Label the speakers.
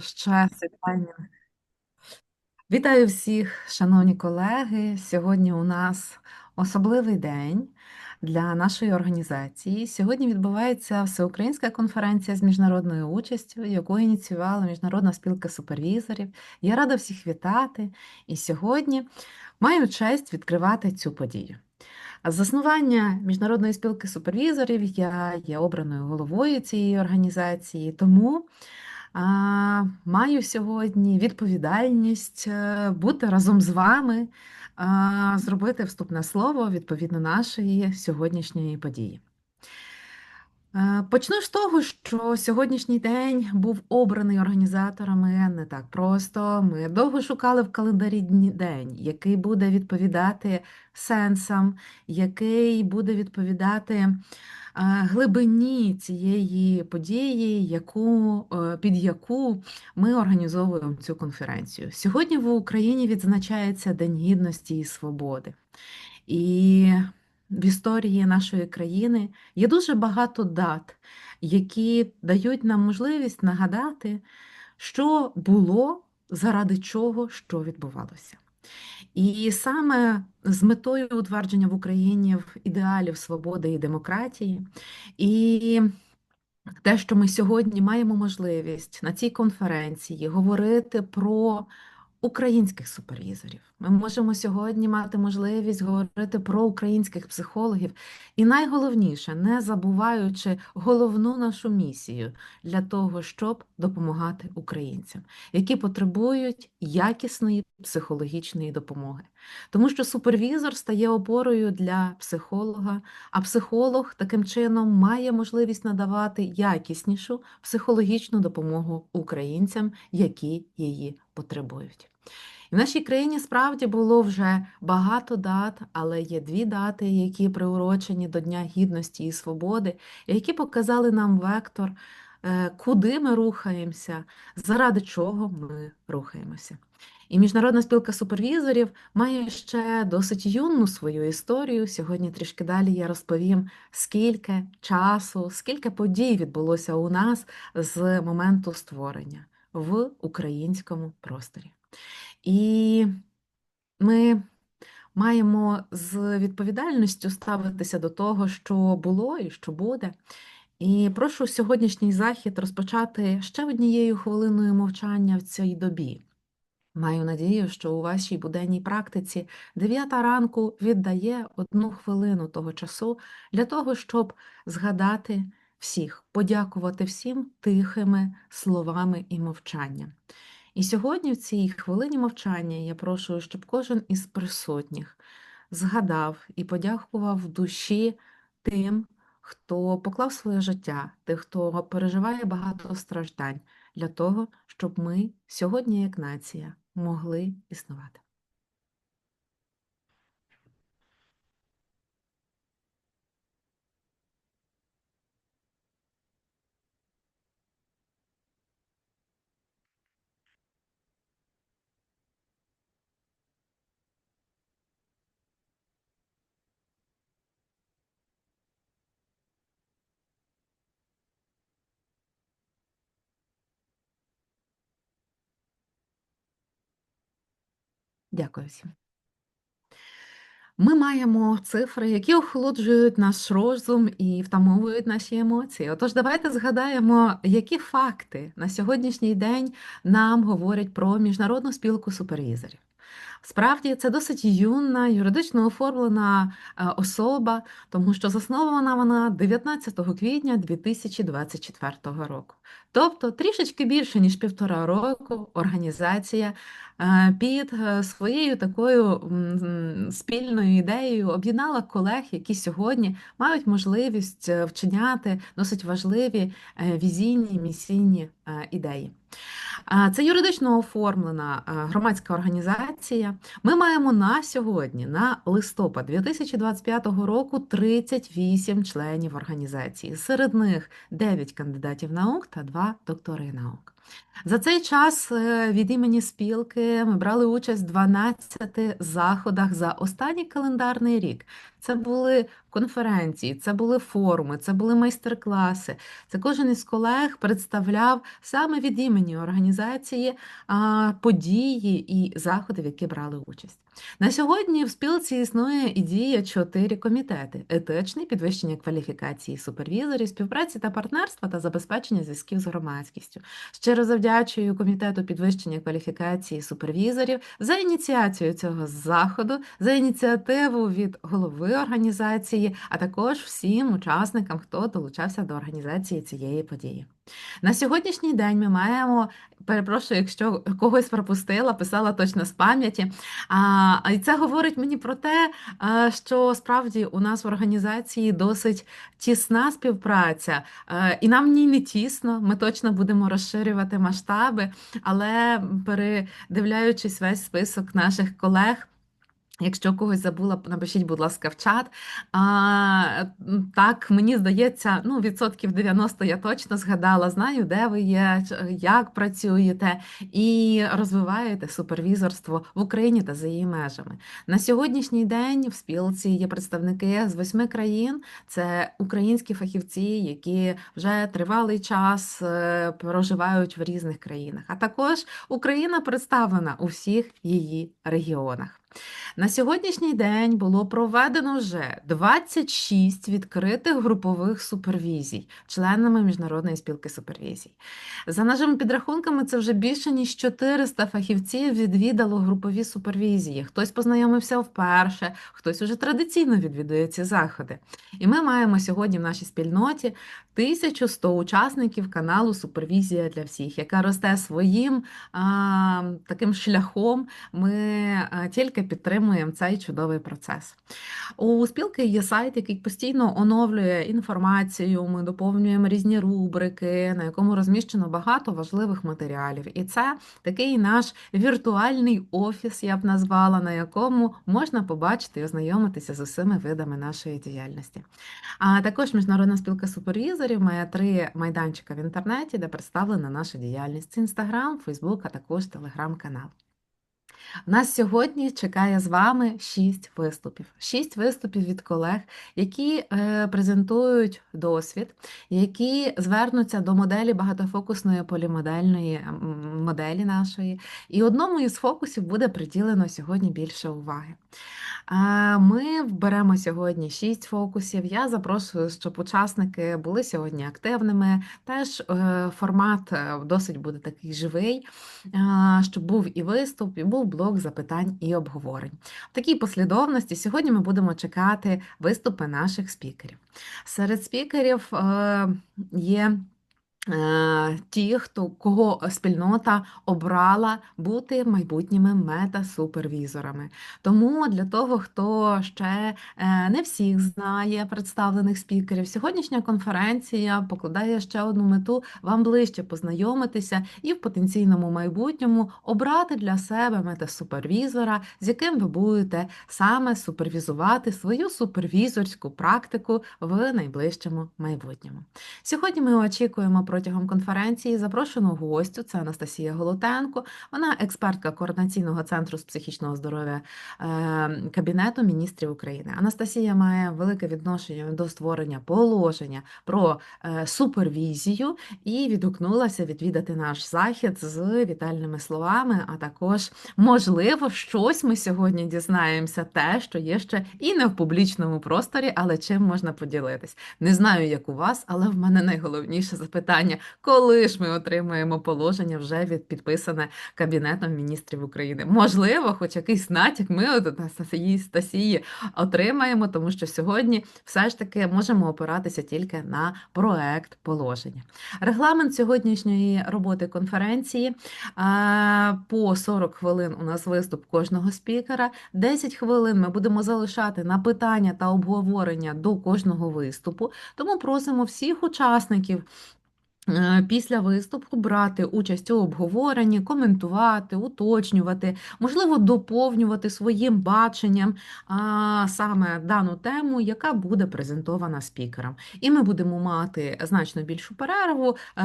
Speaker 1: ще вітання. Вітаю всіх, шановні колеги. Сьогодні у нас особливий день для нашої організації. Сьогодні відбувається всеукраїнська конференція з міжнародною участю, яку ініціювала Міжнародна спілка супервізорів. Я рада всіх вітати і сьогодні маю честь відкривати цю подію. Заснування Міжнародної спілки супервізорів я є обраною головою цієї організації, тому а, Маю сьогодні відповідальність е, бути разом з вами, а, зробити вступне слово відповідно нашої сьогоднішньої події. Е, почну з того, що сьогоднішній день був обраний організаторами не так просто. Ми довго шукали в календарі день, який буде відповідати сенсам, який буде відповідати глибині цієї події, яку, е, під яку ми організовуємо цю конференцію. Сьогодні в Україні відзначається День Гідності і Свободи. І в історії нашої країни є дуже багато дат, які дають нам можливість нагадати, що було, заради чого, що відбувалося. І саме з метою утвердження в Україні ідеалів свободи і демократії, і те, що ми сьогодні маємо можливість на цій конференції говорити про українських супервізорів. Ми можемо сьогодні мати можливість говорити про українських психологів, і найголовніше, не забуваючи головну нашу місію для того, щоб допомагати українцям, які потребують якісної психологічної допомоги. Тому що супервізор стає опорою для психолога, а психолог таким чином має можливість надавати якіснішу психологічну допомогу українцям, які її потребують. І в нашій країні справді було вже багато дат, але є дві дати, які приурочені до Дня Гідності і Свободи, які показали нам вектор, е, куди ми рухаємося, заради чого ми рухаємося. І Міжнародна спілка супервізорів має ще досить юну свою історію. Сьогодні трішки далі я розповім, скільки часу, скільки подій відбулося у нас з моменту створення в українському просторі. І ми маємо з відповідальністю ставитися до того, що було і що буде. І прошу сьогоднішній захід розпочати ще однією хвилиною мовчання в цій добі. Маю надію, що у вашій буденній практиці дев'ята ранку віддає одну хвилину того часу для того, щоб згадати всіх, подякувати всім тихими словами і мовчанням. І сьогодні, в цій хвилині мовчання, я прошу, щоб кожен із присутніх згадав і подякував душі тим, хто поклав своє життя, тих, хто переживає багато страждань, для того, щоб ми сьогодні, як нація, могли існувати. Дякую всім. Ми маємо цифри, які охолоджують наш розум і втамовують наші емоції. Отож, давайте згадаємо, які факти на сьогоднішній день нам говорять про міжнародну спілку супервізорів. Справді, це досить юна, юридично оформлена е, особа, тому що заснована вона 19 квітня 2024 року. Тобто трішечки більше ніж півтора року організація Е, під е, своєю такою спільною ідеєю об'єднала колег, які сьогодні мають можливість вчиняти досить важливі візійні місійні ідеї. Це юридично оформлена громадська організація. Ми маємо на сьогодні, на листопад 2025 року, 38 членів організації. Серед них 9 кандидатів наук та 2 доктори наук. За цей час е, від імені спілки ми брали участь в 12 заходах за останній календарний рік. це були конференції, це були форуми, це були майстер-класи. Це кожен із колег представляв саме від імені організації події і заходи, в які брали участь. На сьогодні в спілці існує і діє чотири комітети: етичний, підвищення кваліфікації супервізорів, співпраці та партнерства та забезпечення зв'язків з громадськістю. Щиро завдячую комітету підвищення кваліфікації супервізорів за ініціацію цього заходу, за ініціативу від голови організації, а також всім учасникам, хто долучався до організації цієї події. На сьогоднішній день ми маємо, перепрошую, якщо когось пропустила, писала точно з пам'яті. А, І це говорить мені про те, що справді у нас в організації досить тісна співпраця, і нам ні не тісно, ми точно будемо розширювати масштаби, але передивляючись весь список наших колег. Якщо когось забула, напишіть, будь ласка, в чат. А, Так, мені здається, ну, відсотків 90 я точно згадала, знаю, де ви є, як працюєте і розвиваєте супервізорство в Україні та за її межами. На сьогоднішній день в спілці є представники з восьми країн. Це українські фахівці, які вже тривалий час е, проживають в різних країнах. А також Україна представлена у всіх її регіонах. На сьогоднішній день було проведено вже 26 відкритих групових супервізій членами Міжнародної спілки супервізій. За нашими підрахунками, це вже більше ніж 400 фахівців відвідало групові супервізії. Хтось познайомився вперше, хтось уже традиційно відвідує ці заходи. І ми маємо сьогодні в нашій спільноті 1100 учасників каналу Супервізія для всіх, яка росте своїм а, таким шляхом. Ми тільки підтримуємо цей чудовий процес. У спілки є сайт, який постійно оновлює інформацію. Ми доповнюємо різні рубрики, на якому розміщено багато важливих матеріалів. І це такий наш віртуальний офіс, я б назвала, на якому можна побачити і ознайомитися з усіми видами нашої діяльності. А також міжнародна спілка супервізорів має три майданчика в інтернеті, де представлена наша діяльність: це Інстаграм, Фейсбук, а також телеграм-канал. Нас сьогодні чекає з вами шість виступів. Шість виступів від колег, які е, презентують досвід, які звернуться до моделі багатофокусної полімодельної моделі нашої. І одному із фокусів буде приділено сьогодні більше уваги. Ми беремо сьогодні шість фокусів. Я запрошую, щоб учасники були сьогодні активними. Теж е, формат е, досить буде такий живий, щоб був і виступ, і був блок запитань і обговорень. В такій послідовності сьогодні ми будемо чекати виступи наших спікерів. Серед спікерів е, є ті, хто кого спільнота обрала бути майбутніми мета-супервізорами. Тому для того, хто ще е, не всіх знає представлених спікерів, сьогоднішня конференція покладає ще одну мету вам ближче познайомитися і в потенційному майбутньому обрати для себе мета-супервізора, з яким ви будете саме супервізувати свою супервізорську практику в найближчому майбутньому. Сьогодні ми очікуємо про протягом конференції запрошену гостю це Анастасія Голотенко. Вона експертка координаційного центру з психічного здоров'я е, Кабінету міністрів України. Анастасія має велике відношення до створення положення про е, супервізію і відгукнулася відвідати наш захід з вітальними словами. А також, можливо, щось ми сьогодні дізнаємося, те, що є ще і не в публічному просторі, але чим можна поділитись. Не знаю, як у вас, але в мене найголовніше запитання питання, коли ж ми отримаємо положення вже від підписане Кабінетом міністрів України. Можливо, хоч якийсь натяк ми от Стасії Стасії отримаємо, тому що сьогодні все ж таки можемо опиратися тільки на проект положення. Регламент сьогоднішньої роботи конференції по 40 хвилин у нас виступ кожного спікера, 10 хвилин ми будемо залишати на питання та обговорення до кожного виступу. Тому просимо всіх учасників після виступу брати участь у обговоренні, коментувати, уточнювати, можливо, доповнювати своїм баченням а, саме дану тему, яка буде презентована спікером. І ми будемо мати значно більшу перерву. Е,